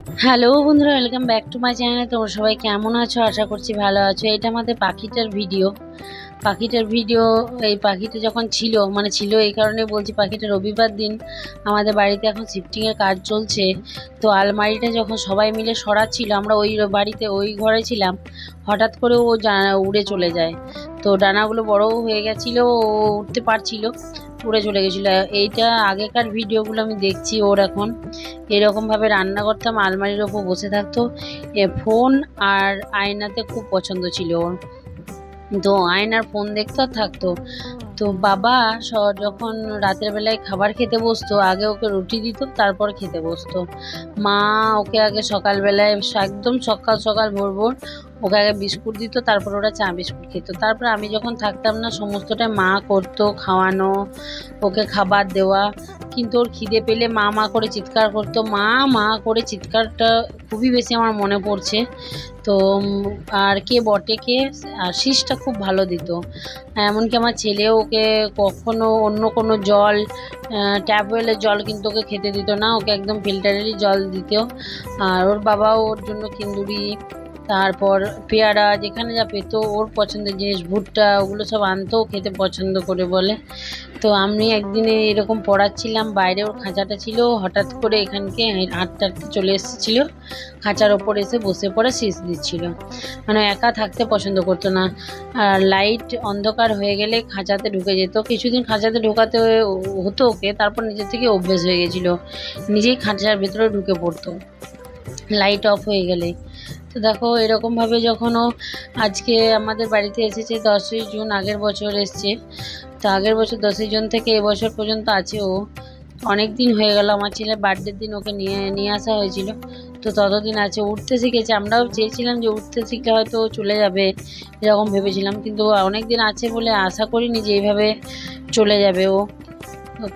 Hello বন্ধুরা welcome back to my channel তোমরা সবাই কেমন আছো? আশা করছি ভালো আছো। এটা আমাদের পাখিটার ভিডিও পাখিটার ভিডিও এই পাখিটা যখন ছিল মানে ছিল এই কারণে বলছি পাখিটা রবিবার দিন আমাদের বাড়িতে এখন শিফটিংয়ের কাজ চলছে। তো আলমারিটা যখন সবাই মিলে সরাচ্ছিল, আমরা ওই বাড়িতে ওই ঘরে ছিলাম, হঠাৎ করে ও উড়ে চলে যায়। তো ডানাগুলো বড় হয়ে গেছিল, ও উঠতে পারছিল। উড়ে চলে গেছিল। এইটা আগেকার ভিডিওগুলো আমি দেখছি ওর এখন। এরকমভাবে রান্না করতাম, আলমারির ওপর বসে থাকতো। এ ফোন আর আয়নাতে খুব পছন্দ ছিল ওর। তো আয়নার ফোন দেখতো থাকতো। তো বাবা যখন রাতের বেলায় খাবার খেতে বসতো, আগে ওকে রুটি দিত, তারপর খেতে বসতো। মা ওকে আগে সকালবেলায়, একদম সকাল সকাল ভোর ভোর ওকে আগে বিস্কুট দিত, তারপর ওরা চা বিস্কুট খেত। তারপর আমি যখন থাকতাম না সমস্তটাই মা করতো, খাওয়ানো, ওকে খাবার দেওয়া। কিন্তু ওর খিদে পেলে মা মা করে চিৎকার করতো। মা মা করে চিৎকারটা খুবই বেশি আমার মনে পড়ছে। তো আর কে বটে, কে? আর শীষটা খুব ভালো দিত। এমনকি আমার ছেলেও ওকে কখনো অন্য কোনো জল ট্যাবওয়েলের জল কিন্তু ওকে খেতে দিত না। ওকে একদম ফিল্টারেরই জল দিত। আর ওর বাবাও ওর জন্য কিন্দুরি তারপর পেয়ারা, যেখানে যা পেতো, ওর পছন্দের জিনিস, ভুট্টা, ওগুলো সব আনতো খেতে পছন্দ করে বলে। তো আমি একদিনে এরকম পড়াচ্ছিলাম, বাইরে ওর খাঁচাটা ছিল, হঠাৎ করে এখানকে হাঁটতে হাঁটতে চলে এসেছিল। খাঁচার ওপর এসে বসে পড়ে, শীষ দিচ্ছিল। মানে একা থাকতে পছন্দ করতো না। আর লাইট অন্ধকার হয়ে গেলে খাঁচাতে ঢুকে যেত। কিছুদিন খাঁচাতে ঢোকাতে হতো ওকে, তারপর নিজের থেকে অভ্যেস হয়ে গেছিল। নিজেই খাঁচার ভেতরে ঢুকে পড়তো। লাইট অফ হয়ে গেলে। তো দেখো, এরকমভাবে যখনও আজকে আমাদের বাড়িতে এসেছে, দশই জুন আগের বছর এসছে। তো আগের বছর দশই জুন থেকে এবছর পর্যন্ত আছে ও। অনেক দিন হয়ে গেল, আমার ছেলের বার্থডের দিন ওকে নিয়ে নিয়ে আসা হয়েছিল। তো ততদিন আছে উঠতে শিখেছে। আমরাও চেয়েছিলাম যে উঠতে শিখলে হয়তো চলে যাবে, এরকম ভেবেছিলাম। কিন্তু অনেক দিন আছে বলে আশা করিনি যে এইভাবে চলে যাবে ও।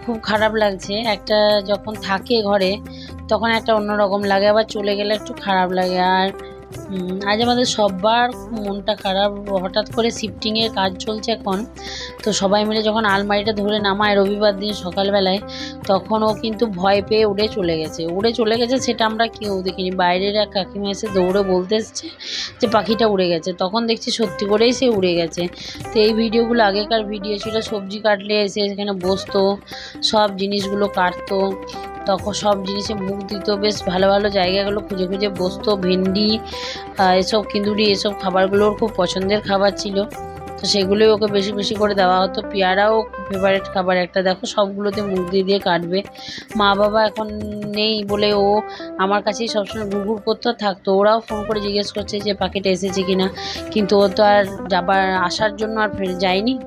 খুব খারাপ লাগছে। একটা যখন থাকে ঘরে, তখন একটা অন্যরকম লাগে। আবার চলে গেলে একটু খারাপ লাগে। আর আজ আমাদের সবার মনটা খারাপ। হঠাৎ করে শিফটিংয়ের কাজ চলছে এখন। তো সবাই মিলে যখন আলমারিটা ধরে নামায় রবিবার দিন সকালবেলায়, তখন ও কিন্তু ভয় পেয়ে উড়ে চলে গেছে। উড়ে চলে গেছে সেটা আমরা কেউ দেখিনি। বাইরের এক কাকিমা এসে দৌড়ে বলতে এসছে যে পাখিটা উড়ে গেছে। তখন দেখছি সত্যি করেই সে উড়ে গেছে। তো এই ভিডিওগুলো আগেকার ভিডিও ছিল। সবজি কাটলে এসে এখানে বসতো, সব জিনিসগুলো কাটতো। তখন সব জিনিসে মুখ দিত, বেশ ভালো ভালো জায়গাগুলো খুঁজে খুঁজে বসতো, ভেন্ডি এসব, কিন্দুরি, এসব খাবারগুলোর খুব পছন্দের খাবার ছিল। সেগুলোই ওকে বেশি বেশি করে দেওয়া হতো। পেয়ারাও ফেভারিট খাবার একটা। দেখো সবগুলোতে মুখ দিয়ে দিয়ে কাটবে। মা বাবা এখন নেই বলে ও আমার কাছেই সবসময় ঘুরঘুর করতে থাকতো। ওরাও ফোন করে জিজ্ঞেস করছে যে পাখিটা এসেছে কিনা? কিন্তু ও তো আর যাবার, আসার জন্য আর ফের যায়নি।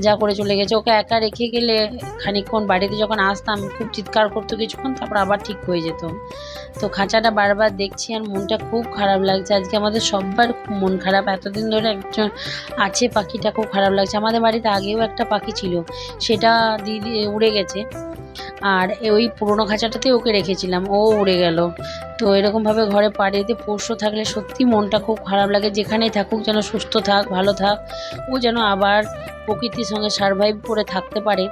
যা করে চলে গেছে। ওকে একা রেখে গেলে খানিকক্ষণ বাড়িতে যখন আসতাম, খুব চিৎকার করতো কিছুক্ষণ, তারপর আবার ঠিক হয়ে যেত। তো খাঁচাটা বারবার দেখছি আর মনটা খুব খারাপ লাগছে। আজকে আমাদের সব্বার খুব মন খারাপ। এতদিন ধরে একজন আছে পাখিটা খুব খারাপ লাগছে। আমাদের বাড়িতে আগেও একটা পাখি ছিল সেটা দিদি উড়ে গেছে। আর ওই পুরোনো খাঁচাটাতেই ওকে রেখেছিলাম, ও উড়ে গেল। তো এরকমভাবে ঘরে বাড়িতে পোষ্য থাকলে সত্যি মনটা খুব খারাপ লাগে, যেখানেই থাকুক যেন সুস্থ থাক, ভালো থাক। ও যেন আবার প্রকৃতির সঙ্গে সারভাইভ করে থাকতে পারে।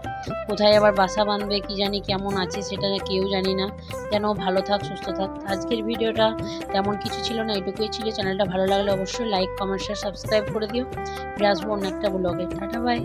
কোথায় আবার বাসা বাঁধবে, কি জানি কেমন আছে সেটা কেউ জানি না। যেন ভালো থাক, সুস্থ থাক। আজকের ভিডিওটা তেমন কিছু ছিল না, এটুকুই ছিল। চ্যানেলটা ভালো লাগলে অবশ্যই লাইক কমেন্ট শেয়ার সাবস্ক্রাইব করে দিও। ফিরে আসব অন্য একটা ব্লগে টাটা বাই